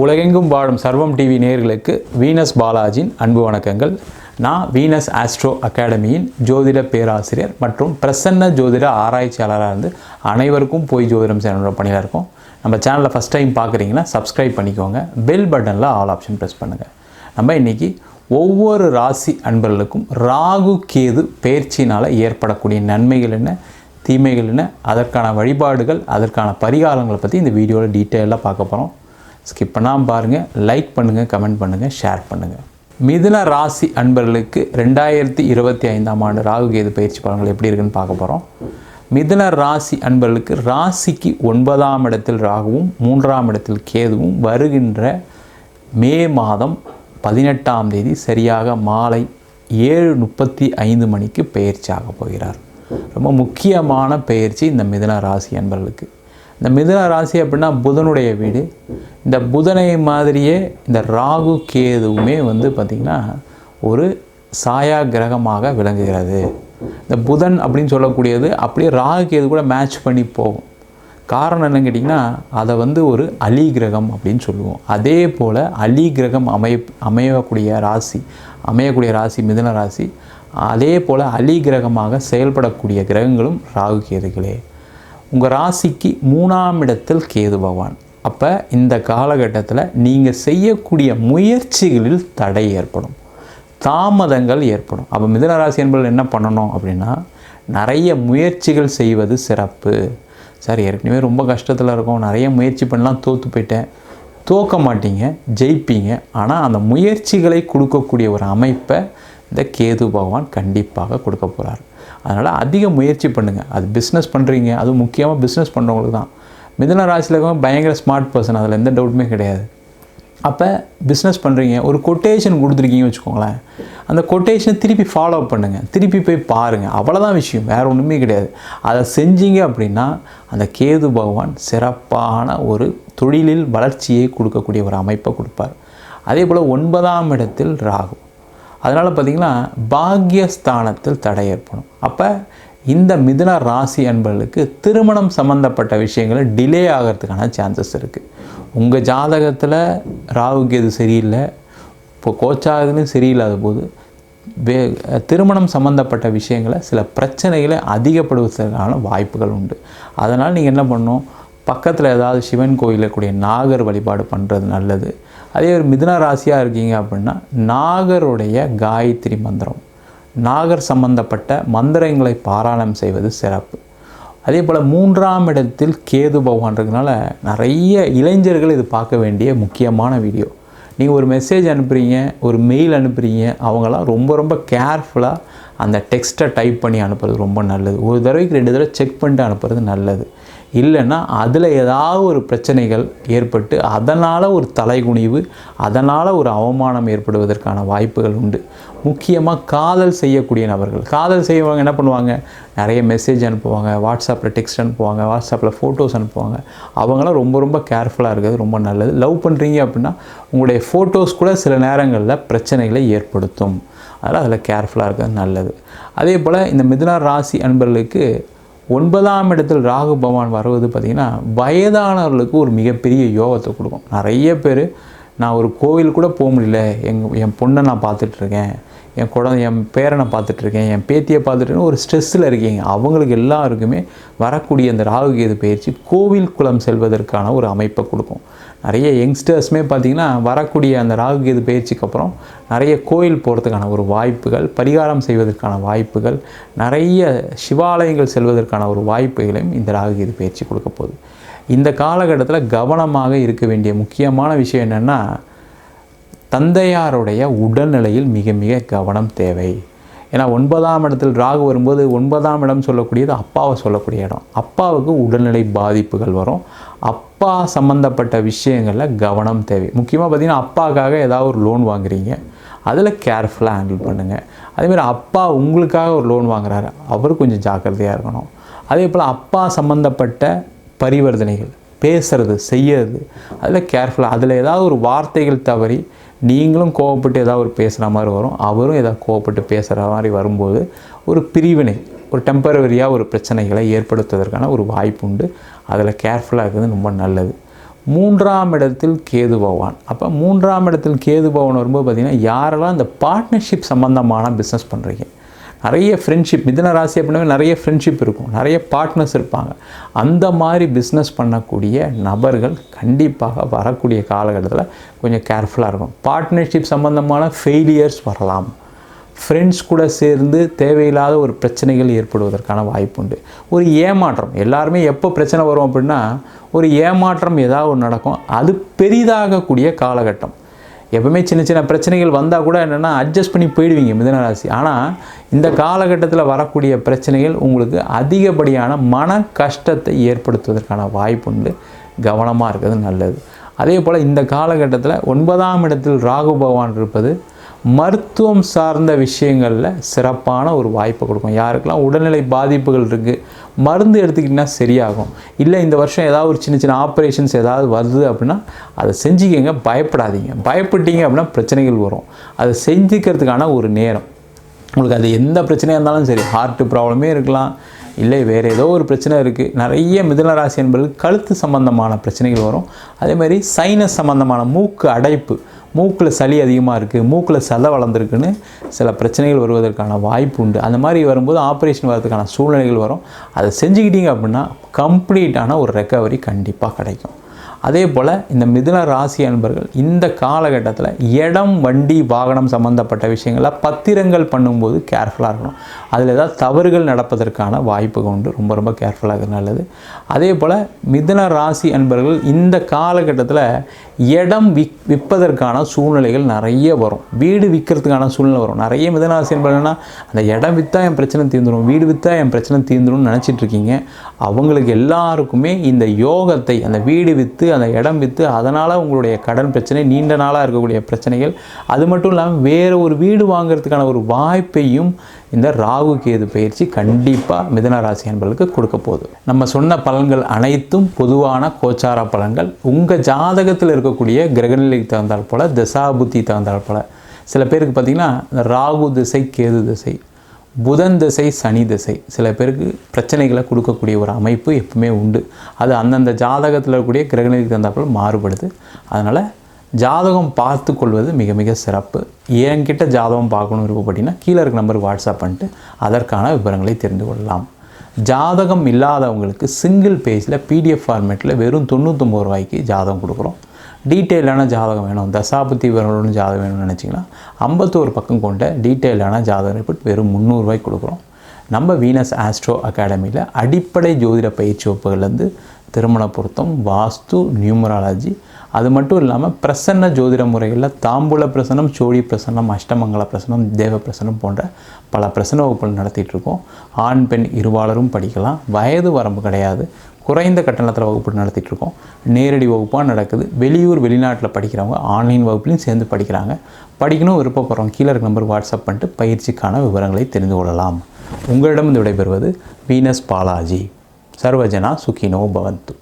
உலகெங்கும் வாழும் சர்வம் டிவி நேயர்களுக்கு வீனஸ் பாலாஜியின் அன்பு வணக்கங்கள். நான் வீனஸ் ஆஸ்ட்ரோ அகாடமியின் ஜோதிட பேராசிரியர் மற்றும் பிரசன்ன ஜோதிட ஆராய்ச்சியாளராக இருந்து அனைவருக்கும் போய் ஜோதிடம் சேனலோட பணியில் இருக்கும். நம்ம சேனலில் ஃபஸ்ட் டைம் பார்க்குறீங்கன்னா சப்ஸ்கிரைப் பண்ணிக்கோங்க. பெல் பட்டனில் ஆல் ஆப்ஷன் ப்ரெஸ் பண்ணுங்கள் நம்ம இன்றைக்கி ஒவ்வொரு ராசி அன்பர்களுக்கும் ராகு கேது பயிற்சினால் ஏற்படக்கூடிய நன்மைகள் என்ன தீமைகள் என்ன அதற்கான வழிபாடுகள் அதற்கான பரிகாரங்களை பற்றி இந்த வீடியோவில் டீட்டெயிலாக பார்க்க போகிறோம் ஸ்கிப் பண்ணாமல் பாருங்கள் லைக் பண்ணுங்கள் கமெண்ட் பண்ணுங்கள் ஷேர் பண்ணுங்கள் மிதுன ராசி அன்பர்களுக்கு ரெண்டாயிரத்தி இருபத்தி ஐந்தாம் ஆண்டு ராகு கேது பயிற்சி பலன்கள் எப்படி இருக்குன்னு பார்க்க போகிறோம் மிதுன ராசி அன்பர்களுக்கு ராசிக்கு ஒன்பதாம் இடத்தில் ராகுவும் மூன்றாம் இடத்தில் கேதுவும் வருகின்ற மே மாதம் பதினெட்டாம் தேதி சரியாக மாலை ஏழு முப்பத்தி ஐந்து மணிக்கு பயிற்சியாக போகிறார். ரொம்ப முக்கியமான பயிற்சி இந்த மிதுன ராசி அன்பர்களுக்கு. இந்த மிதுன ராசி அப்படின்னா புதனுடைய வீடு. இந்த புதனை மாதிரியே இந்த ராகு கேதுவுமே வந்து பார்த்திங்கன்னா ஒரு சாயா கிரகமாக விளங்குகிறது. இந்த புதன் அப்படின்னு சொல்லக்கூடியது அப்படியே ராகு கேது கூட மேட்ச் பண்ணி போகும். காரணம் என்னன்னு கேட்டிங்கன்னா அதை வந்து ஒரு அலி கிரகம் அப்படின்னு சொல்லுவோம். அதே போல் அலி கிரகம் அமைய அமையக்கூடிய ராசி அமையக்கூடிய ராசி மிதுன ராசி அதே போல் அலி கிரகமாக செயல்படக்கூடிய கிரகங்களும் ராகு கேதுகளே. உங்கள் ராசிக்கு மூணாம் இடத்தில் கேது பகவான். அப்போ இந்த காலகட்டத்தில் நீங்கள் செய்யக்கூடிய முயற்சிகளில் தடை ஏற்படும். தாமதங்கள் ஏற்படும். அப்போ மிதனராசி என்பதில் என்ன பண்ணணும் அப்படின்னா நிறைய முயற்சிகள் செய்வது சிறப்பு. சார் ஏற்கனவே ரொம்ப கஷ்டத்தில் இருக்கும். நிறைய முயற்சி பண்ணலாம் தோற்று போயிட்டேன். தோக்க மாட்டீங்க ஜெயிப்பீங்க. ஆனால் அந்த முயற்சிகளை கொடுக்கக்கூடிய ஒரு அமைப்பை இந்த கேது பகவான் கண்டிப்பாக கொடுக்க போகிறார் அதனால் அதிக முயற்சி பண்ணுங்கள் அது பிஸ்னஸ் பண்ணுறீங்க அதுவும் முக்கியமாக பிஸ்னஸ் பண்ணுறவங்களுக்கு தான். மிதன ராசியில் இருக்கவங்க பயங்கர ஸ்மார்ட் பர்சன் அதில் எந்த டவுட்டுமே கிடையாது. அப்போ பிஸ்னஸ் பண்ணுறீங்க ஒரு கொட்டேஷன் கொடுத்துருக்கீங்க வச்சுக்கோங்களேன். அந்த கொட்டேஷனை திருப்பி ஃபாலோ பண்ணுங்கள் திருப்பி போய் பாருங்கள் அவ்வளோதான் விஷயம். வேறு ஒன்றுமே கிடையாது. அதை செஞ்சீங்க அப்படின்னா அந்த கேது பகவான் சிறப்பான ஒரு தொழிலில் வளர்ச்சியை கொடுக்கக்கூடிய ஒரு அமைப்பை கொடுப்பார். அதே போல் ஒன்பதாம் இடத்தில் ராகு. அதனால் பார்த்திங்கன்னா பாக்யஸ்தானத்தில் தடை ஏற்படும். அப்போ இந்த மிதுன ராசி அன்பர்களுக்கு திருமணம் சம்மந்தப்பட்ட விஷயங்களை டிலே ஆகிறதுக்கான சான்சஸ் இருக்குது உங்கள் ஜாதகத்தில் ராவுக்கு எது சரியில்லை இப்போ கோச்சாகுதுன்னு சரியில்லாத போது வே திருமணம் சம்மந்தப்பட்ட விஷயங்களை சில பிரச்சனைகளை அதிகப்படுவதற்கான வாய்ப்புகள் உண்டு. அதனால் நீங்கள் என்ன பண்ணணும் பக்கத்தில் ஏதாவது சிவன் கோயிலில் கூடிய நாகர் வழிபாடு பண்ணுறது நல்லது. அதே ஒரு மிதுன ராசியாக இருக்கீங்க அப்படின்னா நாகருடைய காயத்ரி மந்திரம். நாகர் சம்பந்தப்பட்ட மந்திரங்களை பாராயணம் செய்வது சிறப்பு. அதே போல் மூன்றாம் இடத்தில் கேது பகவான் இருக்கனால நிறைய இளைஞர்கள் இது பார்க்க வேண்டிய முக்கியமான வீடியோ. நீங்கள் ஒரு மெசேஜ் அனுப்புகிறீங்க ஒரு மெயில் அனுப்புகிறீங்க அவங்களாம் ரொம்ப ரொம்ப கேர்ஃபுல்லாக அந்த டெக்ஸ்ட்டை டைப் பண்ணி அனுப்புறது ரொம்ப நல்லது. ஒரு தடவைக்கு ரெண்டு தடவை செக் பண்ணிட்டு அனுப்புறது நல்லது. இல்லைன்னா அதில் ஏதாவது ஒரு பிரச்சனைகள் ஏற்பட்டு அதனால் ஒரு தலைகுனிவு அதனால் ஒரு அவமானம் ஏற்படுவதற்கான வாய்ப்புகள் உண்டு. முக்கியமாக காதல் செய்யக்கூடிய நபர்கள். காதல் செய்யறவங்க என்ன பண்ணுவாங்க? நிறைய மெசேஜ் அனுப்புவாங்க வாட்ஸ்அப்பில் டெக்ஸ்ட் அனுப்புவாங்க வாட்ஸ்அப்பில் ஃபோட்டோஸ் அனுப்புவாங்க. அவங்களாம் ரொம்ப ரொம்ப கேர்ஃபுல்லாக இருக்கிறது ரொம்ப நல்லது. லவ் பண்ணுறீங்க அப்படின்னா உங்களுடைய ஃபோட்டோஸ் கூட சில நேரங்களில் பிரச்சனைகளை ஏற்படுத்தும். அதனால் அதில் கேர்ஃபுல்லாக இருக்கிறது நல்லது. அதே போல் இந்த மிதுன ராசி அன்பர்களுக்கு ஒன்பதாம் இடத்தில் ராகு பகவான் வருவது பார்த்திங்கன்னா வயதானவர்களுக்கு ஒரு மிகப்பெரிய யோகத்தை கொடுக்கும். நிறைய பேர் நான் ஒரு கோவில் கூட போக முடியல. எங் என் பொண்ணை நான் பார்த்துட்ருக்கேன் என் குழந்தை என் பேரனை பார்த்துட்ருக்கேன் என் பேத்தியை பார்த்துட்டு ஒரு ஸ்ட்ரெஸ்ஸில் இருக்கீங்க. அவங்களுக்கு எல்லாருக்குமே வரக்கூடிய அந்த ராகு கேது பயிற்சி கோவில் குளம் செல்வதற்கான ஒரு அமைப்பை கொடுக்கும். நிறைய யங்ஸ்டர்ஸுமே பார்த்திங்கன்னா வரக்கூடிய அந்த ராகு கேது பயிற்சிக்கு அப்புறம் நிறைய கோயில் போகிறதுக்கான ஒரு வாய்ப்புகள் பரிகாரம் செய்வதற்கான வாய்ப்புகள் நிறைய சிவாலயங்கள் செல்வதற்கான ஒரு வாய்ப்புகளையும் இந்த ராகு கேது பயிற்சி கொடுக்க போகுது. இந்த காலகட்டத்தில் கவனமாக இருக்க வேண்டிய முக்கியமான விஷயம் என்னென்னா தந்தையாருடைய உடல்நிலையில் மிக மிக கவனம் தேவை. ஏன்னா ஒன்பதாம் இடத்தில் ராகு வரும்போது ஒன்பதாம் இடம் சொல்லக்கூடியது அப்பாவை சொல்லக்கூடிய இடம். அப்பாவுக்கு உடல்நிலை பாதிப்புகள் வரும். அப்பா சம்மந்தப்பட்ட விஷயங்களில் கவனம் தேவை. முக்கியமாக பார்த்திங்கன்னா அப்பாவுக்காக ஏதாவது ஒரு லோன் வாங்குறீங்க. அதில் கேர்ஃபுல்லாக ஹேண்டில் பண்ணுங்கள் அதேமாதிரி அப்பா உங்களுக்காக ஒரு லோன் வாங்குறாரு. அவர் கொஞ்சம் ஜாக்கிரதையாக இருக்கணும். அதே போல் அப்பா சம்மந்தப்பட்ட பரிவர்த்தனைகள் பேசுறது செய்யறது அதில் கேர்ஃபுல்லாக அதில் ஏதாவது ஒரு வார்த்தைகள் தவறி நீங்களும் கோவப்பட்டு ஏதாவது ஒரு பேசுகிற மாதிரி வரும். அவரும் ஏதாவது கோவப்பட்டு பேசுகிற மாதிரி வரும்போது ஒரு பிரிவினை ஒரு டெம்பரவரியாக ஒரு பிரச்சனைகளை ஏற்படுத்துவதற்கான ஒரு வாய்ப்பு உண்டு. அதில் கேர்ஃபுல்லாக இருக்கிறது ரொம்ப நல்லது. மூன்றாம் இடத்தில் கேது பகவான். அப்போ மூன்றாம் இடத்தில் கேது பகவான் வரும்போது பார்த்திங்கன்னா யாரெல்லாம் இந்த பார்ட்னர்ஷிப் சம்மந்தமான பிஸ்னஸ் பண்ணுறீங்க நிறைய ஃப்ரெண்ட்ஷிப் மிதன ராசி அப்படின்னா நிறைய ஃப்ரெண்ட்ஷிப் இருக்கும். நிறைய பார்ட்னர்ஸ் இருப்பாங்க. அந்த மாதிரி பிஸ்னஸ் பண்ணக்கூடிய நபர்கள் கண்டிப்பாக வரக்கூடிய காலகட்டத்தில் கொஞ்சம் கேர்ஃபுல்லாக இருக்கும் பார்ட்னர்ஷிப் சம்மந்தமான ஃபெயிலியர்ஸ் வரலாம். ஃப்ரெண்ட்ஸ் கூட சேர்ந்து தேவையில்லாத ஒரு பிரச்சனைகள் ஏற்படுவதற்கான வாய்ப்பு உண்டு. ஒரு ஏமாற்றம். எல்லாருமே எப்போ பிரச்சனை வரும் அப்படின்னா ஒரு ஏமாற்றம் ஏதாவது ஒன்று நடக்கும். அது பெரிதாகக்கூடிய காலகட்டம். எப்பவுமே சின்ன சின்ன பிரச்சனைகள் வந்தால் கூட என்னென்னா அட்ஜஸ்ட் பண்ணி போயிடுவீங்க மிதனராசி ஆனால் இந்த காலகட்டத்தில் வரக்கூடிய பிரச்சனைகள் உங்களுக்கு அதிகப்படியான மன கஷ்டத்தை ஏற்படுத்துவதற்கான வாய்ப்பு உண்டு. கவனமாக இருக்கிறது நல்லது. அதே போல் இந்த காலகட்டத்தில் ஒன்பதாம் இடத்தில் ராகு பகவான் இருப்பது மருத்துவம் சார்ந்த விஷயங்களில் சிறப்பான ஒரு வாய்ப்பை கொடுக்கும். யாருக்கெல்லாம் உடல்நிலை பாதிப்புகள் இருக்குது மருந்து எடுத்துக்கிட்டிங்கன்னா சரியாகும். இல்லை இந்த வருஷம் ஏதாவது ஒரு சின்ன சின்ன ஆப்ரேஷன்ஸ் ஏதாவது வருது அப்படின்னா அதை செஞ்சுக்கங்க பயப்படாதீங்க. பயப்பட்டீங்க அப்படின்னா பிரச்சனைகள் வரும். அதை செஞ்சுக்கிறதுக்கான ஒரு நேரம். உங்களுக்கு அது எந்த பிரச்சனையாக இருந்தாலும் சரி ஹார்ட்டு ப்ராப்ளமே இருக்கலாம் இல்லை வேறு ஏதோ ஒரு பிரச்சனை இருக்குது நிறைய மிதுன ராசி என்பது கழுத்து சம்பந்தமான பிரச்சனைகள் வரும். அதே மாதிரி சைனஸ் சம்பந்தமான மூக்கு அடைப்பு மூக்கில் சளி அதிகமாக இருக்குது மூக்கில் சதை வளர்ந்துருக்குன்னு சில பிரச்சனைகள் வருவதற்கான வாய்ப்பு உண்டு. அந்த மாதிரி வரும்போது ஆப்ரேஷன் வரதுக்கான சூழ்நிலைகள் வரும். அதை செஞ்சுக்கிட்டீங்க அப்படின்னா கம்ப்ளீட்டான ஒரு ரெக்கவரி கண்டிப்பாக கிடைக்கும். அதே போல் இந்த மிதுன ராசி அன்பர்கள் இந்த காலகட்டத்தில் இடம் வண்டி வாகனம் சம்மந்தப்பட்ட விஷயங்களில் பத்திரங்கள் பண்ணும்போது கேர்ஃபுல்லாக இருக்கணும். அதில் ஏதாவது தவறுகள் நடப்பதற்கான வாய்ப்புகள் உண்டு. ரொம்ப ரொம்ப கேர்ஃபுல்லாக நல்லது. அதே போல் மிதுன ராசி அன்பர்கள் இந்த காலகட்டத்தில் இடம் விக் விற்பதற்கான சூழ்நிலைகள் நிறைய வரும். வீடு விற்கிறதுக்கான சூழ்நிலை வரும். நிறைய மிதுன ராசி அந்த இடம் விற்றா என் பிரச்சனை தீர்ந்துடும் வீடு விற்றா என் பிரச்சனை தீர்ந்துடும் நினச்சிட்டு இருக்கீங்க. அவங்களுக்கு எல்லாருக்குமே இந்த யோகத்தை அந்த வீடு விற்று அந்த இடம் விற்று அதனால் உங்களுடைய கடன் பிரச்சனை நீண்ட நாளாக இருக்கக்கூடிய பிரச்சனைகள். அது மட்டும் இல்லாமல் வேறு ஒரு வீடு வாங்கிறதுக்கான ஒரு வாய்ப்பையும் இந்த ராகு கேது பயிற்சி கண்டிப்பாக மிதனராசி ராசி கொடுக்க போகுது. நம்ம சொன்ன பலன்கள் அனைத்தும் பொதுவான கோச்சார பலன்கள். உங்கள் ஜாதகத்தில் இருக்கக்கூடிய கிரகநிலைக்கு தகுந்தால் போல் தசாபுத்தி தகுந்தால் போல். சில பேருக்கு பார்த்திங்கன்னா இந்த ராகு திசை கேது திசை புதன் திசை சனி திசை. சில பேருக்கு பிரச்சனைகளை கொடுக்கக்கூடிய ஒரு அமைப்பு எப்பவுமே உண்டு. அது அந்தந்த ஜாதகத்தில் இருக்கக்கூடிய கிரகணத்துக்கு தந்தாப்பில் மாறுபடுது. அதனால் ஜாதகம் பார்த்து கொள்வது மிக மிக சிறப்பு. என்கிட்ட ஜாதகம் பார்க்கணும் விருப்பப்பட்டீங்கன்னா கீழே இருக்க நம்பர் வாட்ஸ்அப் பண்ணிட்டு அதற்கான விவரங்களை தெரிந்து கொள்ளலாம். ஜாதகம் இல்லாதவங்களுக்கு சிங்கிள் பேஜில் பிடிஎஃப் ஃபார்மேட்டில் வெறும் தொண்ணூற்றொம்பது ரூபாய்க்கு ஜாதகம் கொடுக்குறோம். டீட்டெயிலான ஜாதகம் வேணும். தசாபதி வரணும்னு ஜாதகம் வேணும்னு நினச்சிங்கன்னா ஐம்பத்தோரு பக்கம் கொண்ட டீட்டெயிலான ஜாதக ரிப்போர்ட் வெறும் முந்நூறுரூவாய்க்கு கொடுக்குறோம். நம்ம வீனஸ் ஆஸ்ட்ரோ அகாடமியில் அடிப்படை ஜோதிட பயிற்சி வகுப்புகள்லேருந்து திருமண பொருத்தம் வாஸ்து நியூமராலஜி அது மட்டும் இல்லாமல் பிரசன்ன ஜோதிட முறைகளில் தாம்பூல பிரசனம் சோழி பிரசனம் அஷ்டமங்கல பிரசனம் தேவ பிரசனம் போன்ற பல பிரசன வகுப்புகள் நடத்திட்டு இருக்கோம். ஆண் பெண் இருவாளரும் படிக்கலாம். வயது வரம்பு கிடையாது. குறைந்த கட்டணத்தில் வகுப்பு நடத்திட்டு இருக்கோம் நேரடி வகுப்பாக நடக்குது. வெளியூர் வெளிநாட்டில் படிக்கிறவங்க ஆன்லைன் வகுப்புலையும் சேர்ந்து படிக்கிறாங்க. படிக்கணும் விருப்பப்படுறவங்க கீழே இருக்க நம்பர் வாட்ஸ்அப் பண்ணிட்டு பயிற்சிக்கான விவரங்களை தெரிந்து கொள்ளலாம். உங்களிடம் விடைபெறுவது வீனஸ் பாலாஜி. சர்வஜனா சுகினோ பவந்து.